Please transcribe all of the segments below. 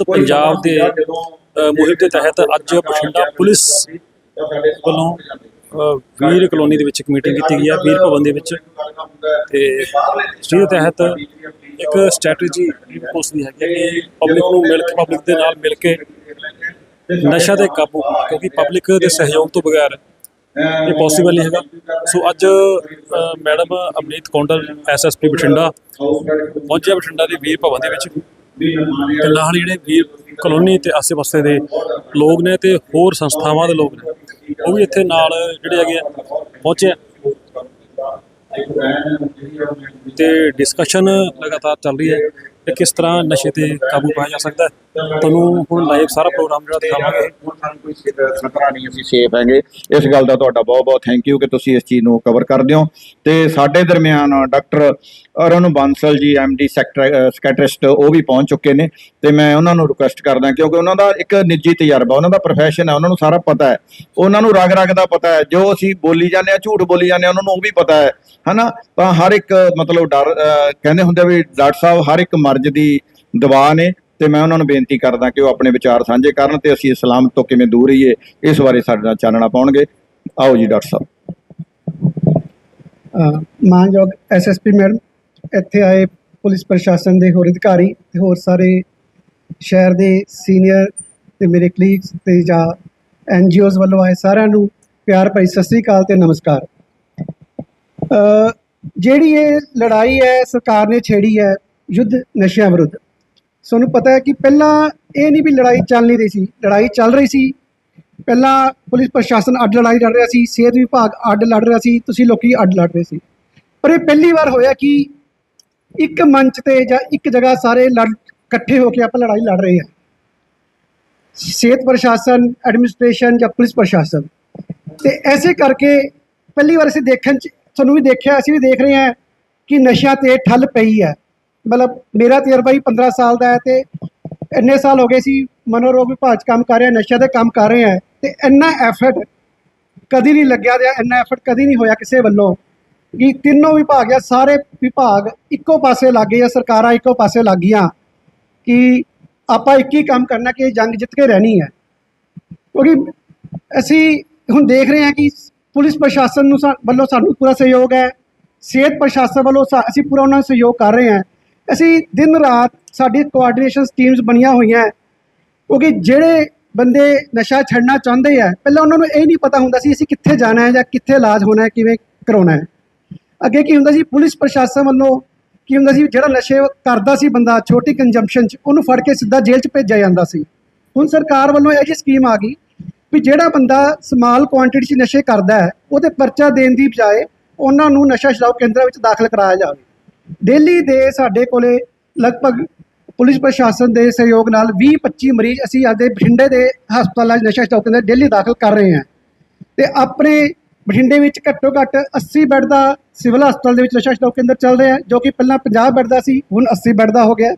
ਪੰਜਾਬ ਦੇ ਮੁਹਿੰਮ ਦੇ ਤਹਿਤ ਅੱਜ ਬਠਿੰਡਾ ਪੁਲਿਸ ਵੱਲੋਂ ਵੀਰ ਕਲੋਨੀ ਦੇ ਵਿੱਚ ਇੱਕ ਮੀਟਿੰਗ ਕੀਤੀ ਗਈ ਹੈ ਵੀਰ ਭਵਨ ਦੇ ਵਿੱਚ। ਤੇ ਇਸ ਦੇ ਤਹਿਤ ਇੱਕ ਸਟ੍ਰੈਟਜੀ ਪੋਸਟ ਦੀ ਹੈਗੀ ਹੈ ਕਿ ਪਬਲਿਕ ਨੂੰ ਮਿਲ ਕੇ ਪਬਲਿਕ ਦੇ ਨਾਲ ਮਿਲ ਕੇ ਨਸ਼ਾ ਤੇ ਕਾਬੂ ਕਿਉਂਕਿ ਪਬਲਿਕ ਦੇ ਸਹਿਯੋਗ ਤੋਂ ਬਗੈਰ ਇਹ ਪੋਸੀਬਲ ਨਹੀਂ ਹੈਗਾ। ਸੋ ਅੱਜ ਮੈਡਮ ਅਮਨੀਤ ਕੌਂਡਲ ਐਸਐਸਪੀ ਬਠਿੰਡਾ ਪਹੁੰਚਿਆ ਬਠਿੰਡਾ ਦੇ ਵੀਰ ਭਵਨ ਦੇ ਵਿੱਚ। ਤੇ ਨਾਲ ਹੀ ਜਿਹੜੇ ਵੀਰ ਕਲੋਨੀ ਤੇ ਆਸ-ਪਾਸੇ ਦੇ ਲੋਕ ਨੇ ਤੇ ਹੋਰ ਸੰਸਥਾਵਾਂ ਦੇ ਲੋਕ ਨੇ, ਉਹ ਵੀ ਇੱਥੇ ਨਾਲ ਜਿਹੜੇ ਹੈਗੇ ਆ, ਪਹੁੰਚੇ ਤੇ ਡਿਸਕਸ਼ਨ ਲਗਾਤਾਰ ਚੱਲ ਰਹੀ ਹੈ। ਕਿ ਕਿਸ ਤਰ੍ਹਾਂ ਨਸ਼ੇ ਤੇ ਕਾਬੂ ਪਾਇਆ ਜਾ ਸਕਦਾ ਹੈ। ਤੁਹਾਨੂੰ ਹੁਣ ਲਾਈਵ ਸਾਰਾ ਪ੍ਰੋਗਰਾਮ ਜਿਹੜਾ ਦਿਖਾਵਾਂਗੇ। ਕੋਈ ਖਤਰਾ ਨਹੀਂ ਅਸੀਂ ਸੇਫ ਹੈਗੇ ਇਸ ਗੱਲ ਦਾ ਤੁਹਾਡਾ ਬਹੁਤ ਬਹੁਤ ਥੈਂਕ ਯੂ ਕਿ ਤੁਸੀਂ ਇਸ ਚੀਜ਼ ਨੂੰ ਕਵਰ ਕਰਦੇ ਹੋ। ਤੇ ਸਾਡੇ ਦਰਮਿਆਨ ਡਾਕਟਰ ਅਰੁਣ ਬਾਂਸਲ ਜੀ ਐਮਡੀ ਸੈਕਟਰਿਸਟ ਉਹ ਵੀ ਪਹੁੰਚ ਚੁੱਕੇ ਨੇ। ਤੇ ਮੈਂ ਉਹਨਾਂ ਨੂੰ ਰਿਕੁਐਸਟ ਕਰਦਾ ਕਿਉਂਕਿ ਉਹਨਾਂ ਦਾ ਇੱਕ ਨਿੱਜੀ ਤਜਰਬਾ ਉਹਨਾਂ ਦਾ ਪ੍ਰੋਫੈਸ਼ਨ ਹੈ ਉਹਨਾਂ ਨੂੰ ਸਾਰਾ ਪਤਾ ਹੈ। ਉਹਨਾਂ ਨੂੰ ਰਗ ਰਗ ਦਾ ਪਤਾ ਹੈ ਜੋ ਅਸੀਂ ਬੋਲੀ ਜਾਂਦੇ ਆ ਝੂਠ ਬੋਲੀ ਜਾਂਦੇ ਆ ਉਹਨਾਂ ਨੂੰ ਉਹ ਵੀ ਪਤਾ ਹੈ ਹਨਾ? ਤਾਂ ਹਰ ਇੱਕ ਮਤਲਬ ਡਰ ਅਹ, ਕਹਿੰਦੇ ਹੁੰਦੇ ਆ ਵੀ ਡਾਕਟਰ ਸਾਹਿਬ ਹਰ ਇੱਕ ਮਰਜ਼ ਦੀ ਦਵਾ ਨੇ ਤੇ ਮੈਂ ਉਹਨਾਂ ਨੂੰ ਬੇਨਤੀ ਕਰਦਾ ਕਿ ਉਹ ਆਪਣੇ ਵਿਚਾਰ ਸਾਂਝੇ ਕਰਨ ਤੇ ਅਸੀਂ ਇਸਲਾਮ ਤੋਂ ਕਿਵੇਂ ਦੂਰ ਰਹੀਏ ਇਸ ਬਾਰੇ ਸਾਡੇ ਨਾਲ ਚਾਨਣਾ ਪਾਉਣਗੇ। ਆਓ ਜੀ ਡਾਕਟਰ ਸਾਹਿਬ। ਮਾਨਯੋਗ ਐਸਐਸਪੀ ਮੈਡਮ ਇੱਥੇ ਆਏ ਪੁਲਿਸ ਪ੍ਰਸ਼ਾਸਨ ਦੇ ਹੋਰ ਅਧਿਕਾਰੀ ਤੇ ਹੋਰ ਸਾਰੇ ਸ਼ਹਿਰ ਦੇ ਸੀਨੀਅਰ ਤੇ ਮੇਰੇ ਕਲੀਗਸ ਤੇ ਜਾਂ ਐਨਜੀਓਜ਼ ਵੱਲੋਂ ਆਏ ਸਾਰਿਆਂ ਨੂੰ ਪਿਆਰ ਭਰੀ ਸਤਿ ਸ੍ਰੀ ਅਕਾਲ ਤੇ ਨਮਸਕਾਰ। ਅ, ਜਿਹੜੀ ਇਹ ਲੜਾਈ ਹੈ ਸਰਕਾਰ ਨੇ ਛੇੜੀ ਹੈ ਯੁੱਧ ਨਸ਼ਿਆਂ ਵਿਰੁੱਧ। ਸਾਨੂੰ ਪਤਾ ਹੈ ਕਿ ਪਹਿਲਾਂ ਇਹ ਨਹੀਂ ਵੀ ਲੜਾਈ ਚੱਲ ਨਹੀਂ ਰਹੀ ਸੀ। ਲੜਾਈ ਚੱਲ ਰਹੀ ਸੀ। ਪਹਿਲਾਂ ਪੁਲਿਸ ਪ੍ਰਸ਼ਾਸਨ ਅੱਡ ਲੜਾਈ ਲੜ ਰਿਹਾ ਸੀ, ਸਿਹਤ ਵਿਭਾਗ ਅੱਡ ਲੜ ਰਿਹਾ ਸੀ, ਤੁਸੀਂ ਲੋਕੀ ਅੱਡ ਲੜ ਰਹੇ ਸੀ। ਪਰ ਇਹ ਪਹਿਲੀ ਵਾਰ ਹੋਇਆ ਕਿ ਇੱਕ ਮੰਚ ਤੇ ਜਾਂ ਇੱਕ ਜਗ੍ਹਾ ਸਾਰੇ ਲੜ ਇਕੱਠੇ ਹੋ ਕੇ ਆਪਾਂ ਲੜਾਈ ਲੜ ਰਹੇ ਹਾਂ। ਸਿਹਤ ਪ੍ਰਸ਼ਾਸਨ, ਐਡਮਿਨਿਸਟ੍ਰੇਸ਼ਨ ਜਾਂ ਪੁਲਿਸ ਪ੍ਰਸ਼ਾਸਨ। ਤੇ ਐਸੇ ਕਰਕੇ ਪਹਿਲੀ ਵਾਰ ਅਸੀਂ ਦੇਖਣ ਚ, ਤੁਹਾਨੂੰ ਵੀ ਦੇਖਿਆ, ਅਸੀਂ ਵੀ ਦੇਖ ਰਹੇ ਹਾਂ ਕਿ ਨਸ਼ਿਆਂ ਤੇ ਠੱਲ ਪਈ ਹੈ। ਮਤਲਬ ਮੇਰਾ ਤਜਰਬਾ ਹੀ 15 ਸਾਲ ਦਾ ਹੈ ਤੇ ਇੰਨੇ ਸਾਲ ਹੋ ਗਏ ਸੀ ਮਨੋਰੋਗ ਵਿਭਾਗ 'ਚ ਕੰਮ ਕਰ ਰਿਹਾ, ਨਸ਼ਿਆਂ ਤੇ ਕੰਮ ਕਰ ਰਹੇ ਹਾਂ ਤੇ ਇੰਨਾ ਐਫਰਟ ਕਦੀ ਨਹੀਂ ਲੱਗਿਆ ਤੇ ਇੰਨਾ ਐਫਰਟ ਕਦੀ ਨਹੀਂ ਹੋਇਆ ਕਿਸੇ ਵੱਲੋਂ ਕਿ ਤਿੰਨੋਂ ਵਿਭਾਗ ਆ ਸਾਰੇ ਵਿਭਾਗ ਇੱਕੋ ਪਾਸੇ ਲੱਗ ਗਏ ਆ ਸਰਕਾਰਾਂ ਇੱਕੋ ਪਾਸੇ ਲੱਗ ਗਈਆਂ ਕਿ ਆਪਾਂ ਇੱਕ ਹੀ ਕੰਮ ਕਰਨਾ ਕਿ ਜੰਗ ਜਿੱਤ ਕੇ ਰਹਿਣੀ ਹੈ। ਕਿਉਂਕਿ ਅਸੀਂ ਹੁਣ ਦੇਖ ਰਹੇ ਹਾਂ ਕਿ ਪੁਲਿਸ ਪ੍ਰਸ਼ਾਸਨ ਨੂੰ ਸਾ- ਵੱਲੋਂ ਸਾਨੂੰ ਪੂਰਾ ਸਹਿਯੋਗ ਹੈ, ਸਿਹਤ ਪ੍ਰਸ਼ਾਸਨ ਵੱਲੋਂ ਸਾ- ਅਸੀਂ ਪੂਰਾ ਉਹਨਾਂ ਨੂੰ ਸਹਿਯੋਗ ਕਰ ਰਹੇ ਹਾਂ। ਅਸੀਂ ਦਿਨ ਰਾਤ ਸਾਡੀ ਕੋਆਰਡੀਨੇਸ਼ਨ ਟੀਮਸ ਬਣੀਆਂ ਹੋਈਆਂ ਕਿਉਂਕਿ ਜਿਹੜੇ ਬੰਦੇ ਨਸ਼ਾ ਛੱਡਣਾ ਚਾਹੁੰਦੇ ਆ, ਪਹਿਲਾਂ ਉਹਨਾਂ ਨੂੰ ਇਹ ਨਹੀਂ ਪਤਾ ਹੁੰਦਾ ਸੀ ਅਸੀਂ ਕਿੱਥੇ ਜਾਣਾ ਹੈ ਜਾਂ ਕਿੱਥੇ ਇਲਾਜ ਹੋਣਾ ਹੈ, ਕਿਵੇਂ ਕਰਾਉਣਾ ਹੈ। ਅੱਗੇ ਕੀ ਹੁੰਦਾ ਸੀ, ਪੁਲਿਸ ਪ੍ਰਸ਼ਾਸਨ ਵੱਲੋਂ ਕੀ ਹੁੰਦਾ ਸੀ, ਜਿਹੜਾ ਨਸ਼ੇ ਕਰਦਾ ਸੀ ਬੰਦਾ, ਛੋਟੀ ਕੰਜੰਪਸ਼ਨ 'ਚ, ਉਹਨੂੰ ਫੜ ਕੇ ਸਿੱਧਾ ਜੇਲ੍ਹ 'ਚ ਭੇਜਿਆ ਜਾਂਦਾ ਸੀ। ਹੁਣ ਸਰਕਾਰ ਵੱਲੋਂ ਇਹ ਜਿਹੀ ਸਕੀਮ ਆ ਗਈ ਵੀ ਜਿਹੜਾ ਬੰਦਾ ਸਮਾਲ ਕੁਆਂਟੀਟੀ 'ਚ ਨਸ਼ੇ ਕਰਦਾ ਹੈ, ਉਹਦੇ ਪਰਚਾ ਦੇਣ ਦੀ ਬਜਾਏ ਉਹਨਾਂ ਨੂੰ ਨਸ਼ਾ ਛਡਾਓ ਕੇਂਦਰਾਂ ਵਿੱਚ ਦਾਖਲ ਕਰਾਇਆ ਜਾਵੇ। ਡੇਲੀ ਦੇ ਸਾਡੇ ਕੋਲੇ ਲਗਭਗ ਪੁਲਿਸ ਪ੍ਰਸ਼ਾਸਨ ਦੇ ਸਹਿਯੋਗ ਨਾਲ 20-25 ਮਰੀਜ਼ ਅਸੀਂ ਆਪਦੇ ਬਠਿੰਡੇ ਦੇ ਹਸਪਤਾਲਾਂ 'ਚ ਨਸ਼ਾ ਛਡਾਓ ਕੇਂਦਰ ਡੇਲੀ ਦਾਖਲ ਕਰ ਰਹੇ ਹਾਂ। ਤੇ ਆਪਣੇ ਬਠਿੰਡੇ ਵਿੱਚ ਘੱਟੋ ਘੱਟ 80 ਬੈੱਡ ਦਾ ਸਿਵਲ ਹਸਪਤਾਲ ਦੇ ਵਿੱਚ ਨਸ਼ਾ ਛਡਾਓ ਕੇਂਦਰ ਚੱਲ ਰਿਹਾ ਜੋ ਕਿ ਪਹਿਲਾਂ 50 ਬੈੱਡ ਦਾ ਸੀ, ਹੁਣ 80 ਬੈੱਡ ਦਾ ਹੋ ਗਿਆ ਹੈ।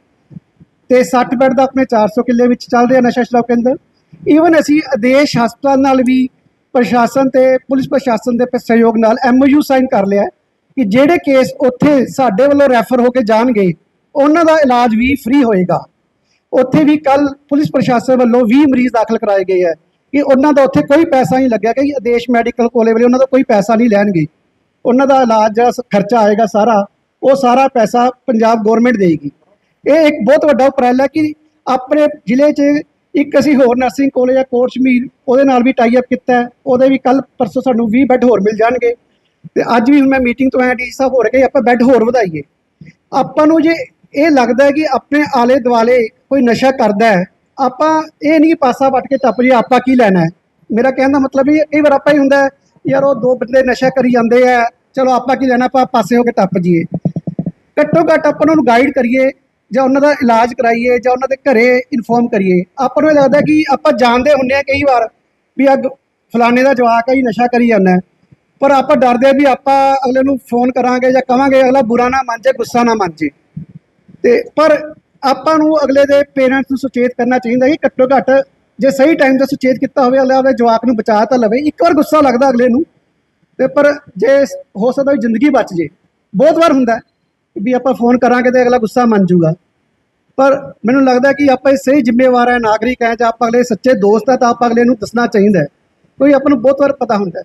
ਤੇ 60 ਬੈੱਡ ਦਾ ਆਪਣੇ 400 ਕਿੱਲੇ ਵਿੱਚ ਚੱਲ ਰਿਹਾ ਨਸ਼ਾ ਛਡਾਓ ਕੇਂਦਰ। ਈਵਨ ਅਸੀਂ ਆਦੇਸ਼ ਹਸਪਤਾਲ ਨਾਲ ਵੀ ਪ੍ਰਸ਼ਾਸਨ ਤੇ ਪੁਲਿਸ ਪ੍ਰਸ਼ਾਸਨ ਦੇ ਸਹਿਯੋਗ ਨਾਲ ਐਮਓਯੂ ਸਾਈਨ ਕਰ ਲਿਆ ਕਿ ਜਿਹੜੇ ਕੇਸ ਉੱਥੇ ਸਾਡੇ ਵੱਲੋਂ ਰੈਫਰ ਹੋ ਕੇ ਜਾਣਗੇ, ਉਹਨਾਂ ਦਾ ਇਲਾਜ ਵੀ ਫ੍ਰੀ ਹੋਏਗਾ। ਉੱਥੇ ਵੀ ਕੱਲ ਪੁਲਿਸ ਪ੍ਰਸ਼ਾਸਨ ਵੱਲੋਂ 20 ਮਰੀਜ਼ ਦਾਖਲ ਕਰਾਏ ਗਏ ਹੈ ਕਿ ਉਹਨਾਂ ਦਾ ਉੱਥੇ ਕੋਈ ਪੈਸਾ ਨਹੀਂ ਲੱਗਿਆ ਕਿ ਆਦੇਸ਼ ਮੈਡੀਕਲ ਕੋਲੇ ਵਾਲੇ ਉਹਨਾਂ ਦਾ ਕੋਈ ਪੈਸਾ ਨਹੀਂ ਲੈਣਗੇ। ਉਹਨਾਂ ਦਾ ਇਲਾਜ ਜਿਹੜਾ ਖਰਚਾ ਆਏਗਾ ਸਾਰਾ, ਉਹ ਸਾਰਾ ਪੈਸਾ ਪੰਜਾਬ ਗਵਰਨਮੈਂਟ ਦੇਗੀ ਇਹ ਇੱਕ ਬਹੁਤ ਵੱਡਾ ਉਪਰਾਲਾ ਹੈ ਕਿ ਆਪਣੇ ਜ਼ਿਲ੍ਹੇ 'ਚ ਇੱਕ ਅਸੀਂ ਹੋਰ ਨਰਸਿੰਗ ਕਾਲਜ ਜਾਂ ਕੋਰਸ ਮੀਰ ਉਹਦੇ ਨਾਲ ਵੀ ਟਾਈ ਅਪ ਕੀਤਾ ਉਹਦੇ ਵੀ ਕੱਲ ਪਰਸੋਂ ਸਾਨੂੰ 20 ਬੈੱਡ ਹੋਰ ਮਿਲ ਜਾਣਗੇ। ਤੇ ਅੱਜ ਵੀ ਹੁਣ ਮੈਂ ਮੀਟਿੰਗ ਤੋਂ ਆਇਆ, ਡੀ ਸਾਹਿਬ ਹੋਰ ਰਹੇ ਆਪਾਂ ਬੈੱਡ ਹੋਰ ਵਧਾਈਏ। ਆਪਾਂ ਨੂੰ ਜੇ ਇਹ ਲੱਗਦਾ ਹੈ ਕਿ ਆਪਣੇ ਆਲੇ ਦੁਆਲੇ ਕੋਈ ਨਸ਼ਾ ਕਰਦਾ ਹੈ, ਆਪਾਂ ਇਹ ਨਹੀਂ ਪਾਸਾ ਵੱਟ ਕੇ ਟੱਪ ਜੀ ਆਪਾਂ ਕੀ ਲੈਣਾ ਹੈ? ਮੇਰਾ ਕਹਿਣ ਦਾ ਮਤਲਬ ਇਹ ਕਈ ਵਾਰ ਆਪਾਂ ਹੀ ਹੁੰਦਾ ਯਾਰ ਉਹ ਦੋ ਬੰਦੇ ਨਸ਼ਾ ਕਰੀ ਜਾਂਦੇ ਆ, ਚਲੋ ਆਪਾਂ ਕੀ ਲੈਣਾ, ਆਪਾਂ ਪਾਸੇ ਹੋ ਕੇ ਟੱਪ ਜੀਏ ਘੱਟੋ ਘੱਟ ਆਪਾਂ ਉਹਨਾਂ ਨੂੰ ਗਾਈਡ ਕਰੀਏ, ਜਾਂ ਉਹਨਾਂ ਦਾ ਇਲਾਜ ਕਰਾਈਏ, ਜਾਂ ਉਹਨਾਂ ਦੇ ਘਰੇ ਇਨਫੋਰਮ ਕਰੀਏ। ਆਪਾਂ ਨੂੰ ਇਹ ਲੱਗਦਾ ਕਿ ਆਪਾਂ ਜਾਣਦੇ ਹੁੰਨੇ ਆ ਕਈ ਵਾਰ ਵੀ ਅੱਗ ਫਲਾਣੇ ਦਾ ਜਵਾਕ ਹੈ ਜੀ ਨਸ਼ਾ ਕਰੀ ਜਾਂਦਾ ਪਰ ਆਪਾਂ ਡਰਦੇ ਆ ਵੀ ਆਪਾਂ ਅਗਲੇ ਨੂੰ ਫੋਨ ਕਰਾਂਗੇ ਜਾਂ ਕਵਾਂਗੇ, ਅਗਲਾ ਬੁਰਾ ਨਾ ਮੰਨ ਜੇ ਗੁੱਸਾ ਨਾ ਮੰਨ ਜੇ ਤੇ ਪਰ ਆਪਾਂ ਨੂੰ ਅਗਲੇ ਦੇ ਪੇਰੈਂਟਸ ਨੂੰ ਸੁਚੇਤ ਕਰਨਾ ਚਾਹੀਦਾ ਕਿ ਘੱਟੋ ਘੱਟ ਜੇ ਸਹੀ ਟਾਈਮ ਤੇ ਸੁਚੇਤ ਕੀਤਾ ਹੋਵੇ, ਅਗਲੇ ਆਪਣੇ ਜਵਾਕ ਨੂੰ ਬਚਾ ਤਾਂ ਲਵੇ। ਇੱਕ ਵਾਰ ਗੁੱਸਾ ਲੱਗਦਾ ਅਗਲੇ ਨੂੰ, ਤੇ ਪਰ ਜੇ ਹੋ ਸਕਦਾ ਵੀ ਜ਼ਿੰਦਗੀ ਬਚ ਜੇ ਬਹੁਤ ਵਾਰ ਹੁੰਦਾ ਵੀ ਆਪਾਂ ਫੋਨ ਕਰਾਂਗੇ ਤੇ ਅਗਲਾ ਗੁੱਸਾ ਮੰਨ ਜੂਗਾ ਪਰ ਮੈਨੂੰ ਲੱਗਦਾ ਕਿ ਆਪਾਂ ਇਹ ਸਹੀ ਜ਼ਿੰਮੇਵਾਰ ਹੈ ਨਾਗਰਿਕ ਹੈ ਜਾਂ ਆਪਾਂ ਅਗਲੇ ਸੱਚੇ ਦੋਸਤ ਹੈ ਤਾਂ ਆਪਾਂ ਅਗਲੇ ਨੂੰ ਦੱਸਣਾ ਚਾਹੀਦਾ ਕੋਈ ਆਪਾਂ ਨੂੰ ਬਹੁਤ ਵਾਰ ਪਤਾ ਹੁੰਦਾ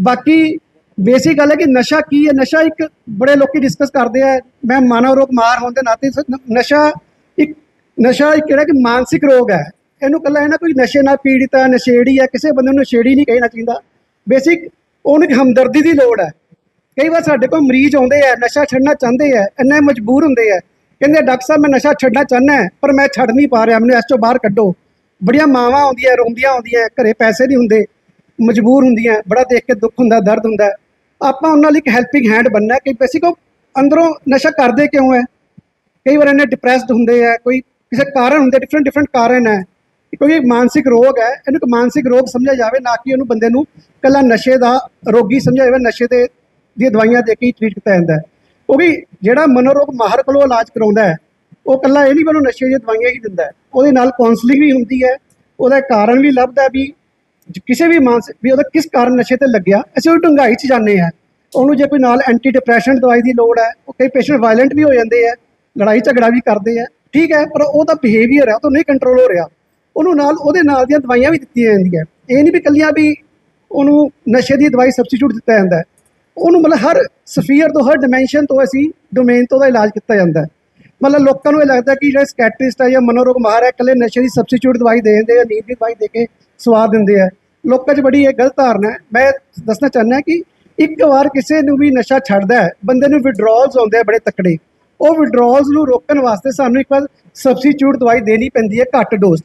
ਬਾਕੀ ਬੇਸਿਕ ਗੱਲ ਹੈ ਕਿ ਨਸ਼ਾ ਕੀ ਹੈ? ਨਸ਼ਾ ਇੱਕ ਬੜੇ ਲੋਕੀ ਡਿਸਕਸ ਕਰਦੇ ਆ। ਮੈਂ ਮਾਨਵ ਰੋਗ ਮਾਰ ਹੋਣ ਦੇ ਨਾਤੇ ਨਸ਼ਾ ਇੱਕ ਨਸ਼ਾ ਇੱਕ ਕਿਹੜਾ ਕਿ ਮਾਨਸਿਕ ਰੋਗ ਹੈ। ਇਹਨੂੰ ਕੱਲਾ ਹੈ ਨਾ ਕੋਈ ਨਸ਼ੇ ਨਾਲ ਪੀੜਿਤ ਹੈ ਨਸ਼ੇੜੀ ਹੈ ਕਿਸੇ ਬੰਦੇ ਨੂੰ ਨਸ਼ੇੜੀ ਨਹੀਂ ਕਹਿਣਾ ਚਾਹੀਦਾ। ਬੇਸਿਕ ਉਹਨੂੰ ਇੱਕ ਹਮਦਰਦੀ ਦੀ ਲੋੜ ਹੈ। ਕਈ ਵਾਰ ਸਾਡੇ ਕੋਲ ਮਰੀਜ਼ ਆਉਂਦੇ ਆ, ਨਸ਼ਾ ਛੱਡਣਾ ਚਾਹੁੰਦੇ ਆ, ਇੰਨੇ ਮਜਬੂਰ ਹੁੰਦੇ ਆ। ਕਹਿੰਦੇ, ਡਾਕਟਰ ਸਾਹਿਬ, ਮੈਂ ਨਸ਼ਾ ਛੱਡਣਾ ਚਾਹੁੰਦਾ ਪਰ ਮੈਂ ਛੱਡ ਨਹੀਂ ਪਾ ਰਿਹਾ। ਮੈਨੂੰ ਇਸ ਤੋਂ ਬਾਹਰ ਕੱਢੋ। ਬੜੀਆਂ ਮਾਵਾਂ ਆਉਂਦੀਆਂ, ਰੋਂਦੀਆਂ ਆਉਂਦੀਆਂ, ਘਰੇ ਪੈਸੇ ਨਹੀਂ ਹੁੰਦੇ। ਮਜਬੂਰ ਹੁੰਦੀਆਂ, ਬੜਾ ਦੇਖ ਕੇ ਦੁੱਖ ਹੁੰਦਾ, ਦਰਦ ਹੁੰਦਾ। ਆਪਾਂ ਉਹਨਾਂ ਲਈ ਇੱਕ ਹੈਲਪਿੰਗ ਹੈਂਡ ਬਣਨਾ ਕਿ ਬੇਸਿਕ ਉਹ ਅੰਦਰੋਂ ਨਸ਼ਾ ਕਰਦੇ ਕਿਉਂ ਹੈ? ਕਈ ਵਾਰ ਇਹਨੇ ਡਿਪਰੈਸਡ ਹੁੰਦੇ ਆ, ਕੋਈ ਕਿਸੇ ਕਾਰਨ ਹੁੰਦੇ ਡਿਫਰੈਂਟ ਡਿਫਰੈਂਟ ਕਾਰਨ ਹੈ। ਕੋਈ ਮਾਨਸਿਕ ਰੋਗ ਹੈ, ਇਹਨੂੰ ਇੱਕ ਮਾਨਸਿਕ ਰੋਗ ਸਮਝਿਆ ਜਾਵੇ, ਨਾ ਕਿ ਉਹਨੂੰ ਬੰਦੇ ਨੂੰ ਕੱਲਾ ਨਸ਼ੇ ਦਾ ਰੋਗੀ ਸਮਝਿਆ ਜਾਵੇ, ਨਸ਼ੇ ਦੇ, ਦੀਆਂ ਦਵਾਈਆਂ ਦੇ ਕੇ ਹੀ ਟ੍ਰੀਟ ਕੀਤਾ ਜਾਂਦਾ ਹੈ। ਕਿਉਂਕਿ ਜਿਹੜਾ ਮਨੋਰੋਗ ਮਾਹਰ ਕੋਲੋਂ ਇਲਾਜ ਕਰਾਉਂਦਾ ਹੈ, ਉਹ ਕੱਲਾ ਇਹ ਨਹੀਂ ਮੈਨੂੰ ਨਸ਼ੇ ਦੀਆਂ ਦਵਾਈਆਂ ਹੀ ਦਿੰਦਾ ਹੈ। ਉਹਦੇ ਨਾਲ ਕਾਉਂਸਲਿੰਗ ਵੀ ਹੁੰਦੀ ਹੈ, ਉਹਦਾ ਕਾਰਨ ਵੀ ਲੱਭਦਾ ਵੀ ਕਿਸੇ ਵੀ ਮਾਨਸਿਕ ਵੀ ਉਹਦਾ ਕਿਸ ਕਾਰਨ ਨਸ਼ੇ ਤੇ ਲੱਗਿਆ, ਅਸੀਂ ਉਹ ਡੂੰਘਾਈ 'ਚ ਜਾਂਦੇ ਹਾਂ। ਉਹਨੂੰ ਜੇ ਕੋਈ ਨਾਲ ਐਂਟੀ ਡਿਪਰੈਸ਼ਨ ਦਵਾਈ ਦੀ ਲੋੜ ਹੈ, ਉਹ ਕਈ ਪੇਸ਼ੈਂਟ ਵਾਇਲੈਂਟ ਵੀ ਹੋ ਜਾਂਦੇ ਆ ਲੜਾਈ ਝਗੜਾ ਵੀ ਕਰਦੇ ਆ ਠੀਕ ਹੈ, ਪਰ ਉਹਦਾ ਬਿਹੇਵੀਅਰ ਹੈ, ਉਹ ਤੋਂ ਨਹੀਂ ਕੰਟਰੋਲ ਹੋ ਰਿਹਾ। ਉਹਨੂੰ ਨਾਲ, ਉਹਦੇ ਨਾਲ ਦੀਆਂ ਦਵਾਈਆਂ ਵੀ ਦਿੱਤੀਆਂ ਜਾਂਦੀਆਂ। ਇਹ ਨਹੀਂ ਵੀ ਕੱਲੀਆਂ ਵੀ ਉਹਨੂੰ ਨਸ਼ੇ ਦੀ ਦਵਾਈ ਸਬਸਟੀਟਿਊਟ ਦਿੱਤਾ ਜਾਂਦਾ ਉਹਨੂੰ ਮਤਲਬ ਹਰ ਸਫੀਅਰ ਤੋਂ, ਹਰ ਡਾਈਮੈਂਸ਼ਨ ਤੋਂ ਅਸੀਂ ਡੋਮੇਨ ਤੋਂ ਉਹਦਾ ਇਲਾਜ ਕੀਤਾ ਜਾਂਦਾ ਮਤਲਬ ਲੋਕਾਂ ਨੂੰ ਇਹ ਲੱਗਦਾ ਕਿ ਜਿਹੜਾ ਸਕੈਟਰਿਸਟ ਹੈ ਜਾਂ ਮਨੋਰੋਗ ਮਾਹਰ ਹੈ, ਇਕੱਲੇ ਨਸ਼ੇ ਦੀ ਸਬਸਟੀਟਿਊਟ ਦਵਾਈ ਦੇ ਦਿੰਦੇ ਆ ਨੀਂਦ ਦੀ ਦਵਾਈ ਦੇ ਕੇ ਸਵਾਦ ਦਿੰਦੇ ਆ। ਲੋਕਾਂ 'ਚ ਬੜੀ ਇਹ ਗਲਤ ਧਾਰਨਾ ਹੈ। ਮੈਂ ਦੱਸਣਾ ਚਾਹੁੰਦਾ ਕਿ ਇੱਕ ਵਾਰ ਕਿਸੇ ਨੂੰ ਵੀ ਨਸ਼ਾ ਛੱਡਦਾ ਹੈ, ਬੰਦੇ ਨੂੰ ਵਿਡਰਾਲਸ ਆਉਂਦੇ ਆ ਬੜੇ ਤਕੜੇ। ਉਹ ਵਿਡਰਾਲਸ ਨੂੰ ਰੋਕਣ ਵਾਸਤੇ ਸਾਨੂੰ ਇੱਕ ਵਾਰ ਸਬਸਟੀਟਿਊਟ ਦਵਾਈ ਦੇਣੀ ਪੈਂਦੀ ਹੈ ਘੱਟ ਡੋਜ਼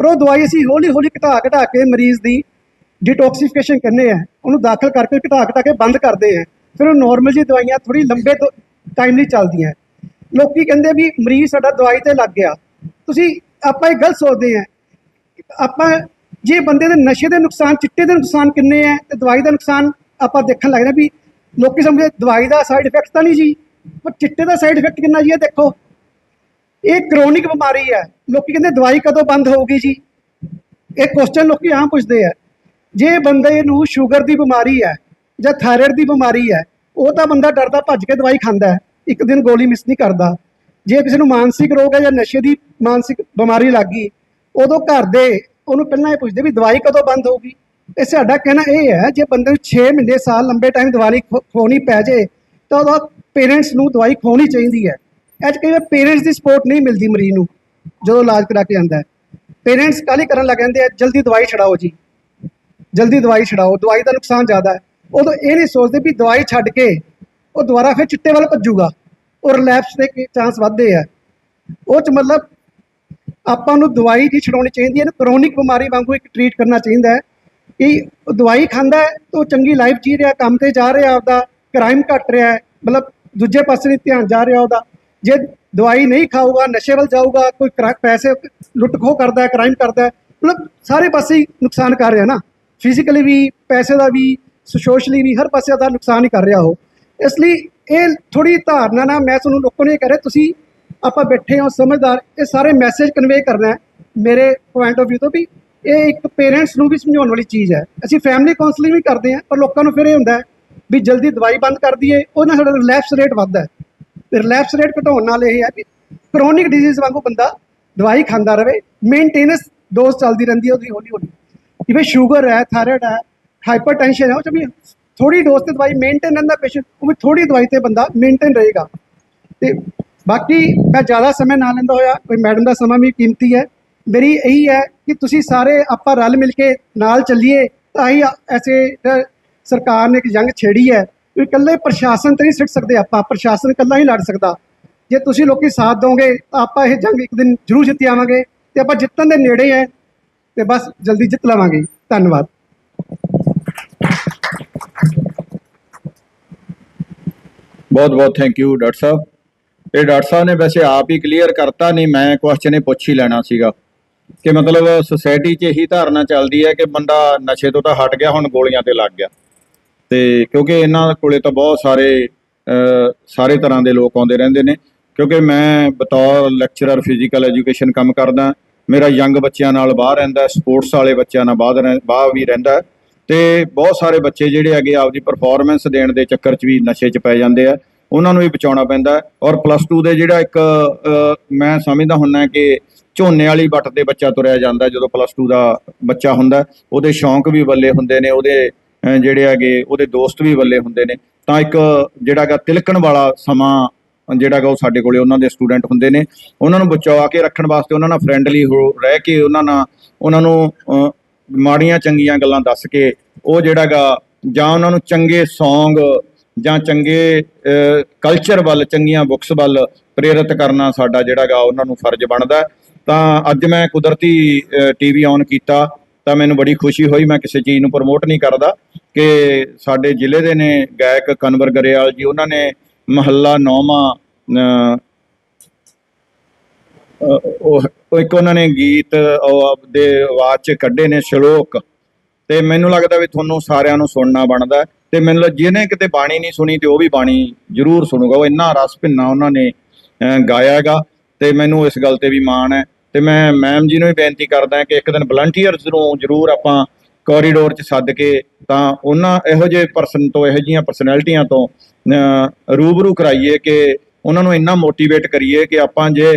ਪਰ ਉਹ ਦਵਾਈ ਅਸੀਂ ਹੌਲੀ ਹੌਲੀ ਘਟਾ ਘਟਾ ਕੇ ਮਰੀਜ਼ ਦੀ ਡਿਟੌਕਸੀਫਿਕੇਸ਼ਨ ਕਰਨੇ ਆ। ਉਹਨੂੰ ਦਾਖਲ ਕਰਕੇ ਘਟਾ ਘਟਾ ਕੇ ਬੰਦ ਕਰਦੇ ਆ। ਫਿਰ ਉਹ ਨਾਰਮਲ ਜੀ ਦਵਾਈਆਂ ਥੋੜੀ ਲੰਬੇ ਤੋਂ ਟਾਈਮ ਲਈ ਚੱਲਦੀਆਂ। ਲੋਕੀ ਕਹਿੰਦੇ ਵੀ ਮਰੀਜ਼ ਸਾਡਾ ਦਵਾਈ ਤੇ ਲੱਗ ਗਿਆ। ਤੁਸੀਂ, ਆਪਾਂ ਇਹ ਗਲਤ ਸੋਚਦੇ ਆ। ਆਪਾਂ ਜੇ ਬੰਦੇ ਦੇ ਨਸ਼ੇ ਦੇ ਨੁਕਸਾਨ, ਚਿੱਟੇ ਦੇ ਨੁਕਸਾਨ ਕਿੰਨੇ ਆ, ਤੇ ਦਵਾਈ ਦਾ ਨੁਕਸਾਨ ਆਪਾਂ ਦੇਖਣ ਲੱਗਦੇ ਵੀ ਲੋਕੀ ਸਮਝਦੇ ਦਵਾਈ ਦਾ ਸਾਈਡ ਇਫੈਕਟ ਤਾਂ ਨਹੀਂ ਜੀ, ਪਰ ਚਿੱਟੇ ਦਾ ਸਾਈਡ ਇਫੈਕਟ ਕਿੰਨਾ ਜੀ ਇਹ ਦੇਖੋ। ਇਹ ਕ੍ਰੋਨਿਕ ਬਿਮਾਰੀ ਹੈ। ਲੋਕੀ ਕਹਿੰਦੇ ਦਵਾਈ ਕਦੋਂ ਬੰਦ ਹੋਊਗੀ ਜੀ? ਇਹ ਕੁਐਸਚਨ ਲੋਕੀ ਆਮ ਪੁੱਛਦੇ ਆ। ਜੇ ਬੰਦੇ ਨੂੰ ਸ਼ੂਗਰ ਦੀ ਬਿਮਾਰੀ ਹੈ ਜਾਂ ਥਾਇਰਾਇਡ ਦੀ ਬਿਮਾਰੀ ਹੈ, ਉਹ ਤਾਂ ਬੰਦਾ ਡਰਦਾ ਭੱਜ ਕੇ ਦਵਾਈ ਖਾਂਦਾ ਹੈ, ਇੱਕ ਦਿਨ ਗੋਲੀ ਮਿਸ ਨਹੀਂ ਕਰਦਾ। ਜੇ ਕਿਸੇ ਨੂੰ ਮਾਨਸਿਕ ਰੋਗ ਹੈ ਜਾਂ ਨਸ਼ੇ ਦੀ ਮਾਨਸਿਕ ਬਿਮਾਰੀ ਲੱਗ ਗਈ, ਉਦੋਂ ਘਰ ਦੇ ਉਹਨੂੰ ਪਹਿਲਾਂ ਇਹ ਪੁੱਛਦੇ ਵੀ ਦਵਾਈ ਕਦੋਂ ਬੰਦ ਹੋਊਗੀ? ਇਹ ਸਾਡਾ ਕਹਿਣਾ ਇਹ ਹੈ, ਜੇ ਬੰਦੇ ਨੂੰ 6 ਮਹੀਨੇ, ਸਾਲ ਲੰਬੇ ਟਾਈਮ ਦਵਾਈ ਖ- ਖਵਾਉਣੀ ਪੈ ਜੇ, ਤਾਂ ਉਹਦਾ ਪੇਰੈਂਟਸ ਨੂੰ ਦਵਾਈ ਖਵਾਉਣੀ ਚਾਹੀਦੀ ਹੈ। ਅੱਜ ਕਈ ਵਾਰ ਪੇਰੈਂਟਸ ਦੀ ਸਪੋਰਟ ਨਹੀਂ ਮਿਲਦੀ ਮਰੀਜ਼ ਨੂੰ, ਜਦੋਂ ਇਲਾਜ ਕਰਾ ਕੇ ਆਂਦਾ ਹੈ। ਪੇਰੈਂਟਸ ਕਾਹਲੀ ਕਰਨ ਲੱਗ ਜਾਂਦੇ ਆ, ਜਲਦੀ ਦਵਾਈ ਛਡਾਓ ਜੀ। ਜਲਦੀ ਦਵਾਈ ਛਡਾਓ, ਦਵਾਈ ਦਾ ਨੁਕਸਾਨ ਜ਼ਿਆਦਾ ਹੈ। ਉਦੋਂ ਇਹ ਨਹੀਂ ਸੋਚਦੇ ਵੀ ਦਵਾਈ ਛੱਡ ਕੇ ਉਹ ਦੁਬਾਰਾ ਫਿਰ ਚਿੱਟੇ ਵੱਲ ਭੱਜੂਗਾ। ਉਹ ਰਿਲੈਪਸ ਦੇ ਚਾਂਸ ਵੱਧਦੇ ਆ। ਉਹ ਚ ਮਤਲਬ ਆਪਾਂ ਨੂੰ ਦਵਾਈ ਨਹੀਂ ਛਡਾਉਣੀ ਚਾਹੀਦੀ ਹੈ ਕਰੋਨਿਕ ਬਿਮਾਰੀ ਵਾਂਗੂ ਇੱਕ ਟ੍ਰੀਟ ਕਰਨਾ ਚਾਹੀਦਾ ਹੈ। ਕਿ ਉਹ ਦਵਾਈ ਖਾਂਦਾ ਹੈ, ਤਾਂ ਉਹ ਚੰਗੀ ਲਾਈਫ ਜੀ ਰਿਹਾ, ਕੰਮ ਤੇ ਜਾ ਰਿਹਾ ਆਪਦਾ ਕ੍ਰਾਈਮ ਘਟ ਰਿਹਾ ਹੈ, ਮਤਲਬ ਦੂਜੇ ਪਾਸੇ ਨਹੀਂ ਧਿਆਨ ਜਾ ਰਿਹਾ ਉਹਦਾ। ਜੇ ਦਵਾਈ ਨਹੀਂ ਖਾਊਗਾ, ਨਸ਼ੇ ਵੱਲ ਜਾਊਗਾ, ਕੋਈ ਕਰਾ- ਪੈਸੇ ਲੁੱਟ ਖੋਹ ਕਰਦਾ ਹੈ ਕ੍ਰਾਈਮ ਕਰਦਾ ਹੈ, ਮਤਲਬ ਸਾਰੇ ਪਾਸੇ ਨੁਕਸਾਨ ਕਰ ਰਿਹਾ ਨਾ। ਫਿਜ਼ੀਕਲੀ ਵੀ, ਪੈਸੇ ਦਾ ਵੀ ਸੋਸ਼ਲੀ ਵੀ, ਹਰ ਪਾਸੇ ਦਾ ਨੁਕਸਾਨ ਹੀ ਕਰ ਰਿਹਾ ਉਹ। ਇਸ ਲਈ ਇਹ ਥੋੜੀ ਧਾਰਨਾ ਨਾ, ਮੈਂ ਤੁਹਾਨੂੰ ਲੋਕਾਂ ਨੂੰ ਇਹ ਕਹਿ ਰਿਹਾ, ਤੁਸੀਂ ਆਪਾਂ ਬੈਠੇ ਹਾਂ, ਸਮਝਦਾਰ, ਇਹ ਸਾਰੇ ਮੈਸੇਜ ਕਨਵੇ ਕਰਨਾ ਹੈ ਮੇਰੇ ਪੁਆਇੰਟ ਆਫ View ਤੋਂ ਵੀ। ਇਹ ਇੱਕ ਪੇਰੈਂਟਸ ਨੂੰ ਵੀ ਸਮਝਾਉਣ ਵਾਲੀ ਚੀਜ਼ ਹੈ। ਅਸੀਂ ਫੈਮਿਲੀ ਕਾਉਂਸਲਿੰਗ ਵੀ ਕਰਦੇ ਹਾਂ, ਪਰ ਲੋਕਾਂ ਨੂੰ ਫਿਰ ਇਹ ਹੁੰਦਾ ਵੀ ਜਲਦੀ ਦਵਾਈ ਬੰਦ ਕਰ ਦਈਏ, ਉਹ ਨਾਲ ਸਾਡਾ ਰਿਲੈਪਸ ਰੇਟ ਵੱਧਦਾ ਹੈ। ਤੇ ਰਿਲੈਪਸ ਰੇਟ ਘਟਾਉਣ ਨਾਲ ਇਹ ਹੈ ਵੀ ਕ੍ਰੋਨਿਕ ਡਿਜ਼ੀਜ਼ ਵਾਂਗੂ ਬੰਦਾ ਦਵਾਈ ਖਾਂਦਾ ਰਹੇ ਮੇਨਟੇਨੈਂਸ ਡੋਜ਼ ਚੱਲਦੀ ਰਹਿੰਦੀ ਹੈ, ਉਹਦੀ ਹੌਲੀ ਹੌਲੀ। ਜਿਵੇਂ ਸ਼ੂਗਰ ਹੈ ਥਾਇਰਾਇਡ ਹੈ ਹਾਈਪਰਟੈਂਸ਼ਨ ਹੈ, ਉਹ ਚ ਵੀ ਥੋੜੀ ਡੋਜ਼ ਤੇ ਦਵਾਈ ਮੇਨਟੇਨ ਰਹਿੰਦਾ ਪੇਸ਼ੈਂਟ ਉਹ ਵੀ ਥੋੜੀ ਦਵਾਈ ਤੇ ਬੰਦਾ ਮੇਨਟੇਨ ਰਹੇਗਾ। ਤੇ ਬਾਕੀ ਮੈਂ ਜ਼ਿਆਦਾ ਸਮੇਂ ਨਾ ਲੈਂਦਾ ਹੋਇਆ, ਕੋਈ ਮੈਡਮ ਦਾ ਸਮਾਂ ਵੀ ਕੀਮਤੀ ਹੈ। ਮੇਰੀ ਇਹੀ ਹੈ ਕਿ ਤੁਸੀਂ ਸਾਰੇ ਆਪਾਂ ਰਲ ਮਿਲ ਕੇ ਨਾਲ ਚੱਲੀਏ, ਤਾਂ ਹੀ ਐਸੇ ਸਰਕਾਰ ਨੇ ਇੱਕ ਜੰਗ ਛੇੜੀ ਹੈ। ਕਿ ਇਕੱਲੇ ਪ੍ਰਸ਼ਾਸਨ ਤੇ ਨਹੀਂ ਸਿੱਟ ਸਕਦੇ ਆਪਾਂ, ਪ੍ਰਸ਼ਾਸਨ ਇਕੱਲਾ ਹੀ ਲੜ ਸਕਦਾ। ਜੇ ਤੁਸੀਂ ਲੋਕੀ ਸਾਥ ਦੋਗੇ ਤਾਂ ਆਪਾਂ ਇਹ ਜੰਗ ਇੱਕ ਦਿਨ ਜ਼ਰੂਰ ਜਿੱਤ ਆਵਾਂਗੇ ਤੇ ਆਪਾਂ ਜਿੱਤਣ ਦੇ ਨੇੜੇ ਹੈ ਤੇ ਬਸ ਜਲਦੀ ਜਿੱਤ ਲਵਾਂਗੇ। ਧੰਨਵਾਦ। ਬਹੁਤ ਬਹੁਤ ਥੈਂਕ ਯੂ ਡਾਕਟਰ ਸਾਹਿਬ। ਇਹ ਡਾਕਟਰ ਸਾਹਿਬ ਨੇ ਵੈਸੇ ਆਪ ਹੀ ਕਲੀਅਰ ਕਰਤਾ, ਨਹੀਂ ਮੈਂ ਕੁਐਸਚਨ ਇਹ ਪੁੱਛ ਹੀ ਲੈਣਾ ਸੀਗਾ। ਕਿ ਮਤਲਬ ਸੁਸਾਇਟੀ 'ਚ ਇਹੀ ਧਾਰਨਾ ਚੱਲਦੀ ਹੈ ਕਿ ਬੰਦਾ ਨਸ਼ੇ ਤੋਂ ਤਾਂ ਹਟ ਗਿਆ, ਹੁਣ ਗੋਲੀਆਂ ਤੇ ਲੱਗ ਗਿਆ। ਤੇ ਕਿਉਂਕਿ ਇਹਨਾਂ ਕੋਲੇ ਤਾਂ ਬਹੁਤ ਸਾਰੇ ਸਾਰੇ ਤਰ੍ਹਾਂ ਦੇ ਲੋਕ ਆਉਂਦੇ ਰਹਿੰਦੇ ਨੇ। ਕਿਉਂਕਿ ਮੈਂ ਬਤੌਰ ਲੈਕਚਰਰ ਫਿਜ਼ੀਕਲ ਐਜੂਕੇਸ਼ਨ ਕੰਮ ਕਰਦਾ। ਮੇਰਾ ਯੰਗ ਬੱਚਿਆਂ ਨਾਲ ਬਾਹਰ ਰਹਿੰਦਾ ਸਪੋਰਟਸ ਵਾਲੇ ਬੱਚਿਆਂ ਨਾਲ ਬਾਹਰ ਰਹਿ- ਬਾਹਰ ਵੀ ਰਹਿੰਦਾ ਤੇ ਬਹੁਤ ਸਾਰੇ ਬੱਚੇ ਜਿਹੜੇ ਹੈਗੇ ਆਪਦੀ ਪਰਫਾਰਮੈਂਸ ਦੇਣ ਦੇ ਚੱਕਰ 'ਚ ਵੀ ਨਸ਼ੇ 'ਚ ਪੈ ਜਾਂਦੇ ਆ। ਉਹਨਾਂ ਨੂੰ ਵੀ ਬਚਾਉਣਾ ਪੈਂਦਾ ਔਰ ਪਲੱਸ 2 ਦੇ ਜਿਹੜਾ ਇੱਕ ਮੈਂ ਸਮਝਦਾ ਹੁੰਨਾ ਕਿ ਝੋਨੇ ਵਾਲੀ ਵੱਟ ਤੇ ਬੱਚਾ ਤੁਰਿਆ ਜਾਂਦਾ ਜਦੋਂ ਪਲੱਸ 2 ਦਾ ਬੱਚਾ ਹੁੰਦਾ ਉਹਦੇ ਸ਼ੌਂਕ ਵੀ ਬੱਲੇ ਹੁੰਦੇ ਨੇ, ਉਹਦੇ ਜਿਹੜੇ ਹੈਗੇ, ਉਹਦੇ ਦੋਸਤ ਵੀ ਬੱਲੇ ਹੁੰਦੇ ਨੇ। ਤਾਂ ਇੱਕ ਜਿਹੜਾਗਾ ਤਿਲਕਣ ਵਾਲਾ ਸਮਾਂ ਜਿਹੜਾਗਾ ਉਹ ਸਾਡੇ ਕੋਲੇ ਉਹਨਾਂ ਦੇ ਸਟੂਡੈਂਟ ਹੁੰਦੇ ਨੇ। ਉਹਨਾਂ ਨੂੰ ਬਚਾ ਕੇ ਰੱਖਣ ਵਾਸਤੇ ਉਹਨਾਂ ਨਾਲ ਫਰੈਂਡਲੀ ਹੋ, ਰਹਿ ਕੇ ਉਹਨਾਂ ਨਾਲ ਉਹਨਾਂ ਨੂੰ ਮਾੜੀਆਂ ਚੰਗੀਆਂ ਗੱਲਾਂ ਦੱਸ ਕੇ ਉਹ ਜਿਹੜਾਗਾ ਜਾਂ ਉਹਨਾਂ ਨੂੰ ਚੰਗੇ ਸੌਂਗ ਜਾਂ ਚੰਗੇ ਕਲਚਰ ਵੱਲ, ਚੰਗੀਆਂ ਬੁੱਕਸ ਵੱਲ ਪ੍ਰੇਰਿਤ ਕਰਨਾ ਸਾਡਾ ਜਿਹੜਾਗਾ ਉਹਨਾਂ ਨੂੰ ਫਰਜ਼ ਬਣਦਾ ਤਾਂ ਅੱਜ ਮੈਂ ਕੁਦਰਤੀ ਟੀਵੀ ਔਨ ਕੀਤਾ, ਤਾਂ ਮੈਨੂੰ ਬੜੀ ਖੁਸ਼ੀ ਹੋਈ, ਮੈਂ ਕਿਸੇ ਚੀਜ਼ ਨੂੰ ਪ੍ਰਮੋਟ ਨਹੀਂ ਕਰਦਾ ਕਿ ਸਾਡੇ ਜ਼ਿਲ੍ਹੇ ਦੇ ਨੇ ਗਾਇਕ ਕਨਵਰ ਗਰੇਵਾਲ ਜੀ, ਉਹਨਾਂ ਨੇ ਮਹੱਲਾ ਨੌਵਾਂ ਉਹ ਇੱਕ ਉਹਨਾਂ ਨੇ ਗੀਤ, ਉਹ ਆਪਦੇ ਆਵਾਜ਼ 'ਚ ਕੱਢੇ ਨੇ ਸ਼ਲੋਕ। ਤੇ ਮੈਨੂੰ ਲੱਗਦਾ ਵੀ ਤੁਹਾਨੂੰ ਸਾਰਿਆਂ ਨੂੰ ਸੁਣਨਾ ਬਣਦਾ ਤੇ ਮੈਨੂੰ ਲੱਗ- ਜਿਹਨੇ ਕਿਤੇ ਬਾਣੀ ਨਹੀਂ ਸੁਣੀ ਤੇ ਉਹ ਵੀ ਬਾਣੀ ਜ਼ਰੂਰ ਸੁਣੂਗਾ। ਉਹ ਇੰਨਾ ਰਸ ਭਿੰਨਾ ਉਹਨਾਂ ਨੇ ਅ, ਗਾਇਆ ਹੈਗਾ ਤੇ ਮੈਨੂੰ ਇਸ ਗੱਲ ਤੇ ਵੀ ਮਾਣ ਹੈ। ਤੇ ਮੈਂ ਮੈਮ ਜੀ ਨੂੰ ਵੀ ਬੇਨਤੀ ਕਰਦਾ ਕਿ ਇੱਕ ਦਿਨ ਵਲੰਟੀਅਰਸ ਨੂੰ ਜ਼ਰੂਰ ਆਪਾਂ ਕੋਰੀਡੋਰ 'ਚ ਸੱਦ ਕੇ ਤਾਂ ਉਹਨਾਂ ਇਹੋ ਜਿਹੇ ਪਰਸਨ ਤੋਂ ਇਹੋ ਜਿਹੀਆਂ ਪਰਸਨੈਲਿਟੀਆਂ ਤੋਂ ਰੂਬਰੂ ਕਰਾਈਏ ਕਿ ਉਹਨਾਂ ਨੂੰ ਇੰਨਾ ਮੋਟੀਵੇਟ ਕਰੀਏ ਕਿ ਆਪਾਂ ਜੇ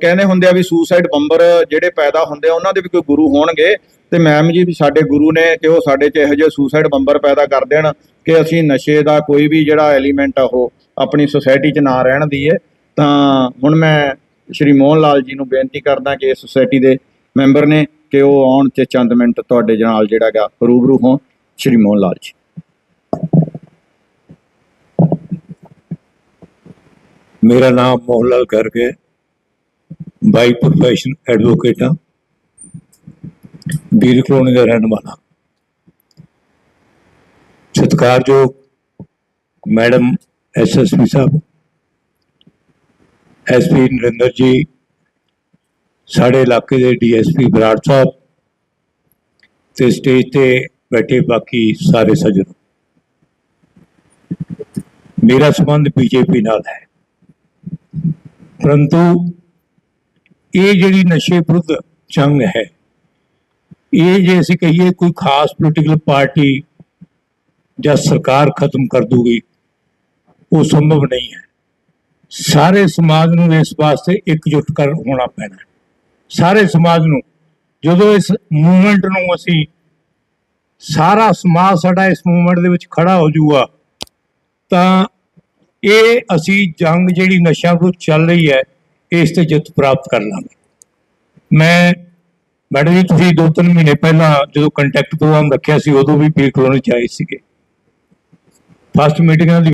ਕਹਿੰਦੇ ਹੁੰਦੇ ਆ ਵੀ ਸੁਸਾਈਡ ਬੰਬਰ ਜਿਹੜੇ ਪੈਦਾ ਹੁੰਦੇ ਆ, ਉਹਨਾਂ ਦੇ ਵੀ ਕੋਈ ਗੁਰੂ ਹੋਣਗੇ। ਤੇ ਮੈਮ ਜੀ ਵੀ ਸਾਡੇ ਗੁਰੂ ਨੇ ਕਿ ਉਹ ਸਾਡੇ 'ਚ ਇਹੋ ਜਿਹੇ ਸੁਸਾਈਡ ਬੰਬਰ ਪੈਦਾ ਕਰ ਦੇਣ ਕਿ ਅਸੀਂ ਨਸ਼ੇ ਦਾ ਕੋਈ ਵੀ ਜਿਹੜਾ ਐਲੀਮੈਂਟ ਆ ਉਹ ਆਪਣੀ ਸੁਸਾਇਟੀ 'ਚ ਨਾ ਰਹਿਣ ਦਈਏ। ਤਾਂ ਹੁਣ ਮੈਂ ਸ਼੍ਰੀ ਮੋਹਨ ਲਾਲ ਜੀ ਨੂੰ ਬੇਨਤੀ ਕਰਦਾ ਕਿ ਇਸ ਸੁਸਾਇਟੀ ਦੇ ਮੈਂਬਰ ਨੇ ਕਿ ਉਹ ਆਉਣ ਤੇ ਚੰਦ ਮਿੰਟ ਤੁਹਾਡੇ ਨਾਲ ਜਿਹੜਾਗਾ ਰੂਬਰੂ ਹੋਣ। ਸ਼੍ਰੀ ਮੋਹਨ ਲਾਲ ਜੀ। ਮੇਰਾ ਨਾਮ ਮੋਹਨ ਲਾਲ ਗਰਗ ਹੈ ਬਾਈ ਪ੍ਰੋਫੈਸ਼ਨ ਐਡਵੋਕੇਟ ਹਾਂ ਬੀਰ ਕਲੋਨੀ ਦਾ ਰਹਿਣ ਵਾਲਾ। ਸਤਿਕਾਰਯੋਗ ਮੈਡਮ ਐਸਐਸਪੀ ਸਾਹਿਬ ਐਸਪੀ ਨਰਿੰਦਰ ਜੀ, ਸਾਡੇ ਇਲਾਕੇ ਦੇ ਡੀਐਸਪੀ ਬਰਾੜ ਸਾਹਿਬ ਤੇ ਸਟੇਜ ਤੇ ਬੈਠੇ ਬਾਕੀ ਸਾਰੇ ਸੱਜਣ। ਮੇਰਾ ਸੰਬੰਧ ਬੀਜੇਪੀ ਨਾਲ ਹੈ। ਪਰੰਤੂ ਇਹ ਜਿਹੜੀ ਨਸ਼ੇ ਵਿਰੁੱਧ ਜੰਗ ਹੈ, ਇਹ ਜੇ ਅਸੀਂ ਕਹੀਏ ਕੋਈ ਖਾਸ ਪੋਲੀਟੀਕਲ ਪਾਰਟੀ ਜਾਂ ਸਰਕਾਰ ਖਤਮ ਕਰ ਦੂਗੀ, ਉਹ ਸੰਭਵ ਨਹੀਂ ਹੈ। ਸਾਰੇ ਸਮਾਜ ਨੂੰ ਇਸ ਵਾਸਤੇ ਇਕਜੁੱਟ ਕਰ ਹੋਣਾ ਪੈਣਾ। ਸਾਰੇ ਸਮਾਜ ਨੂੰ, ਜਦੋਂ ਇਸ ਮੂਵਮੈਂਟ ਨੂੰ ਅਸੀਂ ਸਾਰਾ ਸਮਾਜ ਸਾਡਾ ਇਸ ਮੂਵਮੈਂਟ ਦੇ ਵਿੱਚ ਖੜਾ ਹੋ ਜਾਊਗਾ, ਤਾਂ ਇਹ ਅਸੀਂ ਜੰਗ ਜਿਹੜੀ ਨਸ਼ਿਆਂ ਵਿਰੁੱਧ ਚੱਲ ਰਹੀ ਹੈ ਇਸ ਤੇ ਜਿੱਤ ਪ੍ਰਾਪਤ ਕਰ ਲਾਂਗੇ। ਮੈਂ, ਮੈਡਮ ਜੀ, ਤੁਸੀਂ ਦੋ ਤਿੰਨ ਮਹੀਨੇ ਪਹਿਲਾਂ ਜਦੋਂ ਕੰਟੈਕਟ ਪ੍ਰੋਗਰਾਮ ਰੱਖਿਆ ਸੀ, ਉਦੋਂ ਵੀ ਪੀਰ ਕਲੋਨੀ ਚ ਆਏ ਸੀਗੇ ਫਸਟ ਮੀਟਿੰਗਾਂ ਦੀ